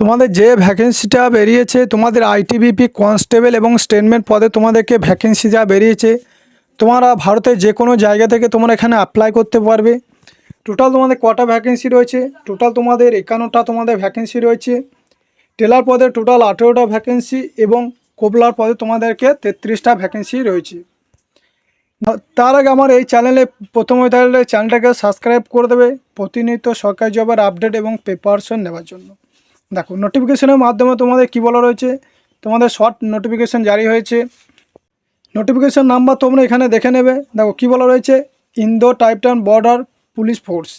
তোমাদের যে ভ্যাকেন্সিটা বেরিয়েছে, তোমাদের আইটিবিপি কনস্টেবল এবং স্টেটমেন্ট পদে তোমাদেরকে ভ্যাকেন্সি যা বেরিয়েছে, তোমরা ভারতের যে কোনো জায়গা থেকে তোমরা এখানে অ্যাপ্লাই করতে পারবে। টোটাল তোমাদের কটা ভ্যাকেন্সি রয়েছে? টোটাল তোমাদের একান্নটা তোমাদের ভ্যাকেন্সি রয়েছে। টেলার পদে টোটাল আঠেরোটা ভ্যাকেন্সি এবং কোবলার পদে তোমাদেরকে তেত্রিশটা ভ্যাকেন্সি রয়েছে। তার আগে আমার এই চ্যানেলে প্রথমে তাহলে চ্যানেলটাকে সাবস্ক্রাইব করে দেবে। প্রতিনিয়ত সরকারি জবের আপডেট এবং প্রিপারেশন নেওয়ার জন্য। দেখো নোটিফিকেশনের মাধ্যমে তোমাদের কী বলা রয়েছে? তোমাদের শর্ট নোটিফিকেশন জারি হয়েছে। নোটিফিকেশন নাম্বার তোমরা এখানে দেখে নেবে। দেখো, কী বলা রয়েছে? Indo Tibetan border police force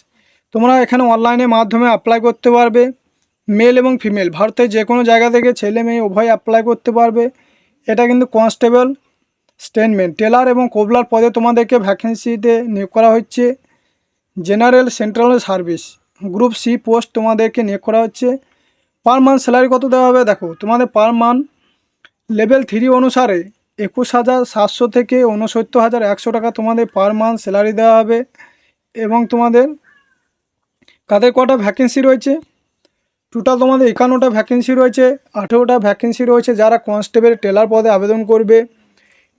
তোমরা এখানে অনলাইনের মাধ্যমে অ্যাপ্লাই করতে পারবে। মেল এবং ফিমেল ভারতের যে কোনো জায়গা থেকে ছেলে মেয়ে উভয় অ্যাপ্লাই করতে পারবে। এটা কিন্তু কনস্টেবল স্টেনমেন্ট টেলার এবং কোবলার পদে তোমাদেরকে ভ্যাকেন্সিতে নিয়োগ করা হচ্ছে। General central service group C post তোমাদেরকে নিয়োগ করা হচ্ছে। পার মান্থ স্যালারি কত দেওয়া হবে? দেখো, তোমাদের পার মান্থ লেভেল থ্রি অনুসারে একুশ হাজার সাতশো থেকে উনসত্তর হাজার একশো টাকা তোমাদের পার মান্থ স্যালারি দেওয়া হবে এবং তোমাদের কাদের কটা ভ্যাকেন্সি রয়েছে? টোটাল তোমাদের একান্নটা ভ্যাকেন্সি রয়েছে, আঠেরোটা ভ্যাকেন্সি রয়েছে, যারা কনস্টেবল টেলার পদে আবেদন করবে।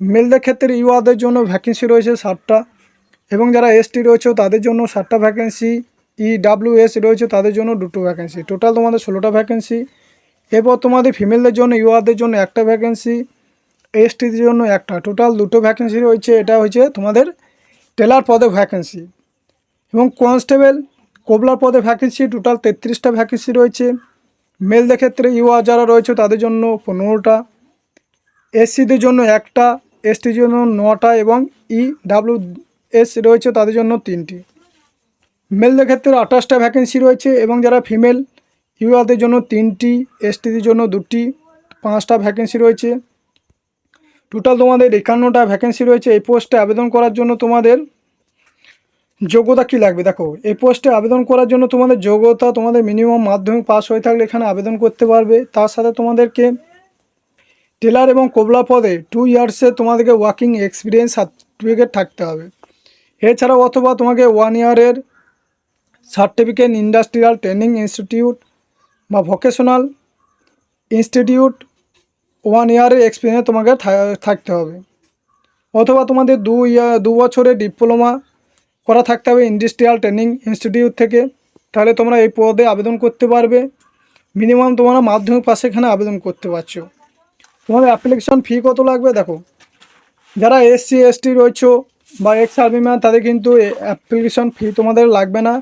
মেলদের ক্ষেত্রে ইউআদের জন্য ভ্যাকেন্সি রয়েছে ষাটটা এবং যারা এসটি রয়েছে তাদের জন্য ষাটটা ভ্যাকেন্সি ইডাব্লিউএস রয়েছে, তাদের জন্য দুটো ভ্যাকেন্সি টোটাল তোমাদের ষোলোটা ভ্যাকেন্সি এরপর তোমাদের ফিমেলদের জন্য ইউআরদের জন্য একটা ভ্যাকেন্সি এস এসটিদের জন্য একটা। টোটাল দুটো ভ্যাকেন্সি রয়েছে, এটা হচ্ছে তোমাদের টেলার পদে ভ্যাকেন্সি এবং কনস্টেবল কোবলার পদে ভ্যাকেন্সি টোটাল তেত্রিশটা ভ্যাকেন্সি রয়েছে। মেলদের ক্ষেত্রে ইউআর যারা রয়েছে, তাদের জন্য পনেরোটা। এসসিদের জন্য একটা এসটির জন্য নটা এবং ই ডাব্লিউ এস রয়েছে, তাদের জন্য তিনটি। মেলদের ক্ষেত্রে আঠাশটা ভ্যাকেন্সি রয়েছে এবং যারা ফিমেল ইউআরদের জন্য তিনটি, এসটিদের জন্য দুটি, পাঁচটা ভ্যাকেন্সি রয়েছে। টোটাল তোমাদের একান্নটা ভ্যাকেন্সি রয়েছে। এই পোস্টে আবেদন করার জন্য তোমাদের যোগ্যতা কী লাগবে? দেখো, এই পোস্টে আবেদন করার জন্য তোমাদের যোগ্যতা তোমাদের মিনিমাম মাধ্যমিক পাস হয়ে থাকলে এখানে আবেদন করতে পারবে। তার সাথে তোমাদেরকে টেলার এবং কোবলা পদে টু ইয়ার্সে তোমাদেরকে ওয়ার্কিং এক্সপিরিয়েন্স সার্টিফিকেট থাকতে হবে। এছাড়াও অথবা তোমাকে ওয়ান ইয়ারের সার্টিফিকেট ইন্ডাস্ট্রিয়াল ট্রেনিং ইনস্টিটিউট বা ভোকেশনাল ইনস্টিটিউট ওয়ান ইয়ারের এক্সপিরিয়েন্স তোমাকে থাকতে হবে। অথবা তোমাদের দু ইয়ার দু বছরের ডিপ্লোমা করা থাকতে হবে ইন্ডাস্ট্রিয়াল ট্রেনিং ইনস্টিটিউট থেকে। তাহলে তোমরা এই পদে আবেদন করতে পারবে। মিনিমাম তোমরা মাধ্যমিক পাশে এখানে আবেদন করতে পারছ। তোমাদের অ্যাপ্লিকেশন ফি কত লাগবে দেখো? যারা এসসি এসটি রয়েছো বা এক্স আর্মিম্যান তাদের কিন্তু অ্যাপ্লিকেশন ফি তোমাদের লাগবে না।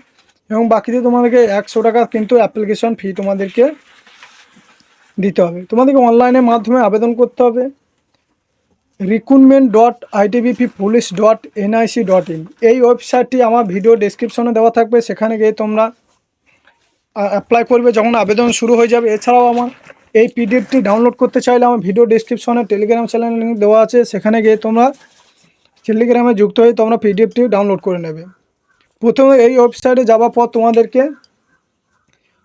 এবং বাকিতে তোমাদেরকে একশো টাকা কিন্তু অ্যাপ্লিকেশন ফি তোমাদেরকে দিতে হবে। তোমাদেরকে অনলাইনের মাধ্যমে আবেদন করতে হবে। Recruitment dot ITBP police dot NIC dot in এই ওয়েবসাইটটি আমার ভিডিও ডেসক্রিপশনে দেওয়া থাকবে। সেখানে গিয়ে তোমরা অ্যাপ্লাই করবে যখন আবেদন শুরু হয়ে যাবে। এছাড়াও আমার এই পিডিএফটি ডাউনলোড করতে চাইলে আমার ভিডিও ডেসক্রিপশনে টেলিগ্রাম চ্যানেল লিঙ্ক দেওয়া আছে। সেখানে গিয়ে তোমরা টেলিগ্রামে যুক্ত হয়ে তোমরা পিডিএফটি ডাউনলোড করে নেবে। প্রথমে এই ওয়েবসাইটে যাওয়ার পর তোমাদেরকে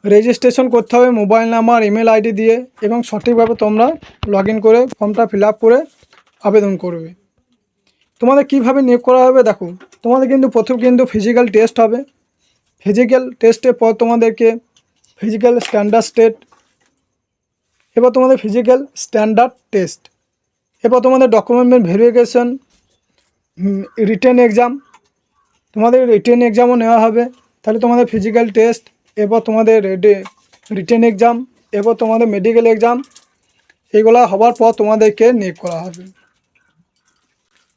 রেজিস্ট্রেশন করতে হবে মোবাইল নাম্বার ইমেল আইডি দিয়ে এবং সঠিকভাবে তোমরা লগ করে ফর্মটা ফিল করে আবেদন করবে। তোমাদের কীভাবে নিয়োগ করা হবে দেখো, তোমাদের কিন্তু প্রথম কিন্তু ফিজিক্যাল টেস্ট হবে। ফিজিক্যাল টেস্টের পর তোমাদেরকে ফিজিক্যাল স্ট্যান্ডার্ড স্টেট এবার তোমাদের ফিজিক্যাল স্ট্যান্ডার্ড টেস্ট এবার তোমাদের ডকুমেন্ট ভেরিফিকেশন রিটেন এক্সাম তোমাদের রিটেন এক্সামও নেওয়া হবে। তাহলে তোমাদের ফিজিক্যাল টেস্ট এরপর তোমাদের রিটেন এক্সাম এরপর তোমাদের মেডিকেল এক্সাম এগুলো হওয়ার পর তোমাদেরকে নিয়োগ করা হবে।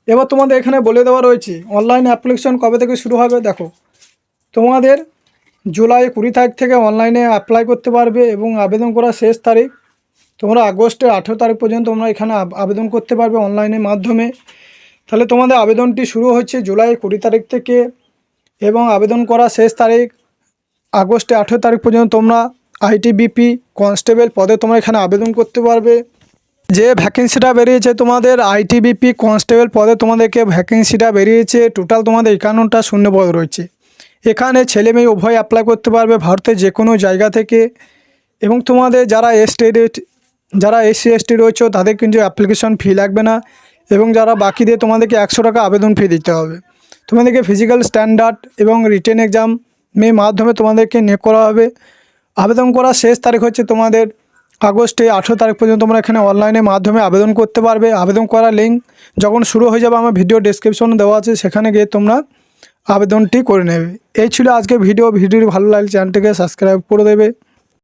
এবার তোমাদের এখানে বলে দেওয়া রয়েছে অনলাইন অ্যাপ্লিকেশন কবে থেকে শুরু হবে দেখো। তোমাদের জুলাই কুড়ি তারিখ থেকে অনলাইনে অ্যাপ্লাই করতে পারবে এবং আবেদন করার শেষ তারিখ, তোমরা আগস্টের আঠেরো তারিখ পর্যন্ত তোমরা এখানে আব- আবেদন করতে পারবে অনলাইনের মাধ্যমে। তাহলে তোমাদের আবেদনটি শুরু হচ্ছে জুলাই কুড়ি তারিখ থেকে এবং আবেদন করা শেষ তারিখ আগস্টে আঠেরো তারিখ পর্যন্ত তোমরা আইটিবিপি কনস্টেবল পদে তোমরা এখানে আবেদন করতে পারবে। যে ভ্যাকেন্সিটা বেরিয়েছে তোমাদের আইটিবিপি কনস্টেবল পদে তোমাদেরকে ভ্যাকেন্সিটা বেরিয়েছে, টোটাল তোমাদের একান্নটা শূন্য পদ রয়েছে। এখানে ছেলে মেয়ে উভয় অ্যাপ্লাই করতে পারবে ভারতের যে কোনো জায়গা থেকে এবং তোমাদের যারা এসটি যারা এসসি এসটি রয়েছে তাদের কিন্তু অ্যাপ্লিকেশন ফি লাগবে না। এবং যারা বাকি দিয়ে তোমাদেরকে একশো টাকা আবেদন ফি দিতে হবে। তোমাদেরকে ফিজিক্যাল স্ট্যান্ডার্ড এবং রিটেন এক্সাম এর মাধ্যমে তোমাদেরকে নিয়োগ করা হবে। আবেদন করার শেষ তারিখ হচ্ছে তোমাদের আগস্টে আঠেরো তারিখ পর্যন্ত তোমরা এখানে অনলাইনের মাধ্যমে আবেদন করতে পারবে। আবেদন করার লিঙ্ক যখন শুরু হয়ে যাবে, আমার ভিডিও ডেসক্রিপশনে দেওয়া আছে, সেখানে গিয়ে তোমরা আবেদনটি করে নেবে। এই ছিল আজকে ভিডিও ভিডিওটি ভালো লাগলে চ্যানেলটিকে সাবস্ক্রাইব করে দেবে।